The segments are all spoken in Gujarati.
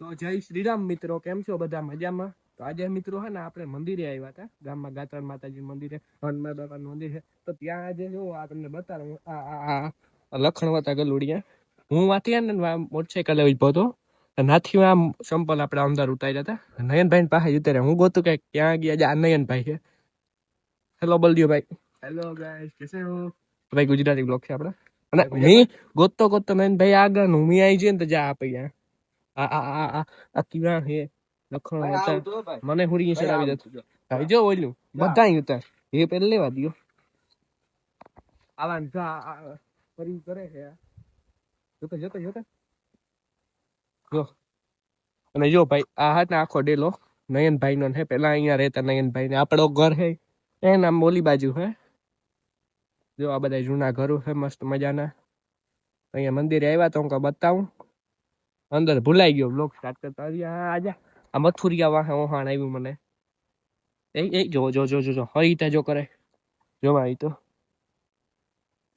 તો જય શ્રીરામ મિત્રો કેમ છો બધા મજામાં? તો આજે મિત્રો હે ને આપણે મંદિરે આવ્યા હતા ગામમાં ગાત્રણ માતાજી મંદિરે હનુમાન બાપાનું મંદિર છે. તો ત્યાં આજે જો આ તમને બતાવું આ આ લખણવતા ગલુડિયા. હું વાંચી હે ને મોટરસાઇકલ ઊભો હતો નાથી આમ સંપલ આપણે અંદર ઉતાર્યા હતા નયનભાઈ પાસે ઉતાર્યા હું ગોતું કે ક્યાં ગયા આ નયનભાઈ છે. હેલો બલદિયો ભાઈ. હેલો ગાઈસ કેસે હો? ભાઈ ગુજરાતી બ્લોગ છે આપણે. અને મેં ગોતતો ગોતતો નયનભાઈ આગળ હું મી આવી જઈએ ને તો જા આપી આ આ આ આ આ કિવા હે લખણ હતા મને હુરી ચડાવી દે ભાઈ જો. ઓલું બધા ઉતાર. એ પેલે લેવા દિયો. આવા જા ફરી કરે છે. જોતો જોતો જોતો. જો. અને જો ભાઈ આ હાથ આખો ડેલો. નયનભાઈ નો હે પેલા અહીંયા રહેતા નયનભાઈ ને આપણો ઘર હે. એના મોલી બાજુ હે. જો આ બધા જૂના ઘરો હે મસ્ત મજાના. અહીંયા મંદિરે આવ્યા તો હું બતાવું. અંદર ભૂલાઈ ગયો. બ્લોગ સ્ટાર્ટ કરતા આજે. આ મથુરિયા વાહે ઓહાણ આવ્યું મને. એ એ, જો જો જો જો હરી હરીતા જો કરે. જો ભાઈ તો.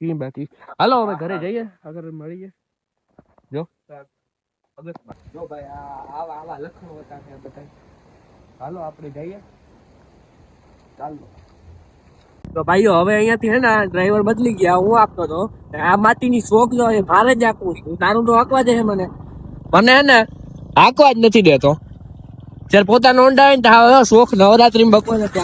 કી બાકી? હાલો, હવે ઘરે જઈએ. આગળ મળીએ. જો. જો ભાઈ આવા આવા લખણો હતા છે બધા હાલો, આપણે જઈએ. ચાલો. તો ભાઈઓ, હવે અહીંયાથી હે ને ડ્રાઈવર બદલી ગયા. હું આપતો હતો આ માટીની શોખ જો મારે જ આપવું તારું તો આંકવા છે મને. મને હે ને હાંકવા જ નથી દેતો. જ્યારે પોતાનો ઊંડા હોય ને હવે શોખ નવરાત્રી નથી દેતો.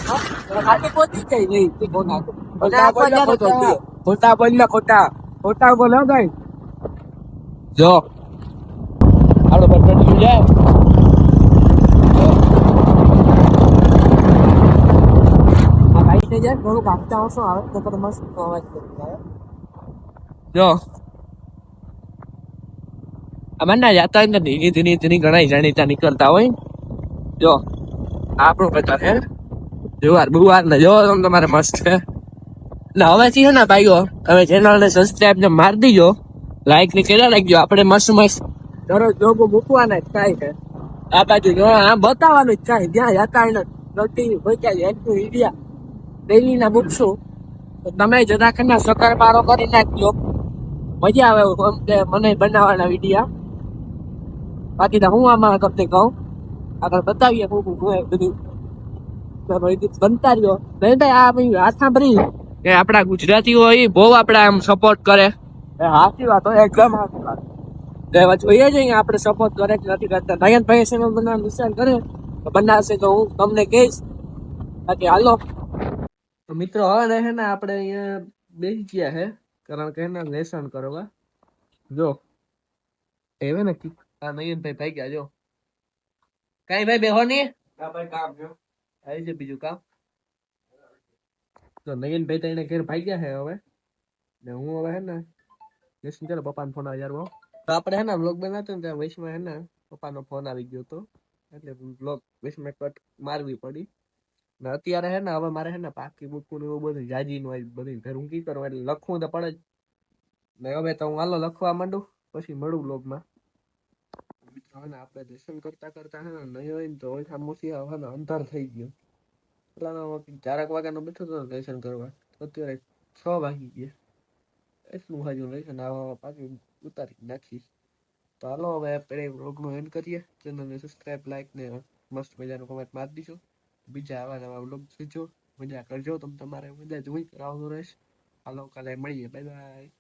ખોટા બોલ ખોટા ખોટા બોલ ભાઈ જો આપણો પરફેક્ટ થઈ જાય. ને જાય થોડુંક આપતા આવશો આવે તો મસ્ત અવાજ કરી જો. અમાર ના જાતા હોય ને ધીરે ધીરે ધીરે ઘણા જાણીતા નીકળતા હોય જો, આપણો પ્રચાર હે જુવાર, બુવાર ને જો તમે તમારે મસ્ત છે. ને હવે છે ને ભાઈઓ, હવે ચેનલને સબસ્ક્રાઈબ ને માર દીજો. લાઈક ને કેટલા લાગજો આપણે મસ્ત મસ્ત દરરોજ જોગો મૂકવાના કાંઈ છે. આ બાજુ જો, આ બતાવવાનું જ કાંઈ જ્યાં જતા હોય ને ગલતી ભોચ્યા એટલું ઇન્ડિયા ડેલી ના મૂકશું તો તમે જરાક ના સકાર મારો કરી નાખજો. મજા આવે મને બનાવવાના વિડીયા. બાકી તો હું આમાં તમને કહું? આગળ બતાવીએ હું હું હું બધું બનતા રહ્યો. નહીં ભાઈ આ ભાઈ હાથ સાંભળી. કે આપણા ગુજરાતીઓ એ બહુ આપણા આમ સપોર્ટ કરે. એ સાચી વાત હોય એકદમ સાચી વાત. જોઈએ છે આપણે સપોર્ટ કરે કે નથી કરતા. નયન ભાઈ છે બનાવવાનું નુકસાન કરે. બનાવશે તો હું તમને કહીશ. બાકી હાલો. મિત્રો હવે હે ને આપણે અહીંયા બેસી ગયા છે કારણ કે એના લેસન કરવા. જો એવે ને કી- આ નયનભાઈ ભાઈ ગયા જો કઈ ભાઈ બેહો ની આવી છે બીજું કામ તો નયનભાઈ તો એને ઘેર ભાઈ ગયા છે હવે ને હું હવે હે ને લેસન ચાલો પપ્પાનો ફોન આવી યાર તો આપણે હે ને બ્લોગ બનાવતો ને ત્યાં વૈશમાં હે ને પપ્પાનો ફોન આવી ગયો તો એટલે બ્લોગ વૈશમાં કટ મારવી પડી ને અત્યારે હે ને હવે મારે હે ને પાકી બુકું ને એવું બધું જાજી નું બધું ઘર હું કી કરું એટલે લખવું તો પડે જ ને હવે તો હું હાલો લખવા માંડું પછી મળું બ્લોગમાં મિત્રો હે, ને આપણે દર્શન કરતા કરતા હે નહીં હોય ને તો ઓછા મોસી હવે અંધાર થઈ ગયો. પેલાનો ચારક વાગ્યાનો બેઠો હતો દર્શન કરવા. તો અત્યારે છ વાગી ગયા. એટલું હજુ દર્શન આવા પાછું ઉતારી નાખીશ. તો હાલો હવે આપણે બ્લોગનો એન્ડ કરીએ. ચેનલને સબસ્ક્રાઈબ લાઈક ને મસ્ત મજાનું કમેન્ટ મારી દીજો. બીજા આવા નવા બ્લોગ જોજો. મજા કરજો. તમે તમારે મજા જોઈ કરાવતો રહીશ હાલો કાલે મળીએ. Bye bye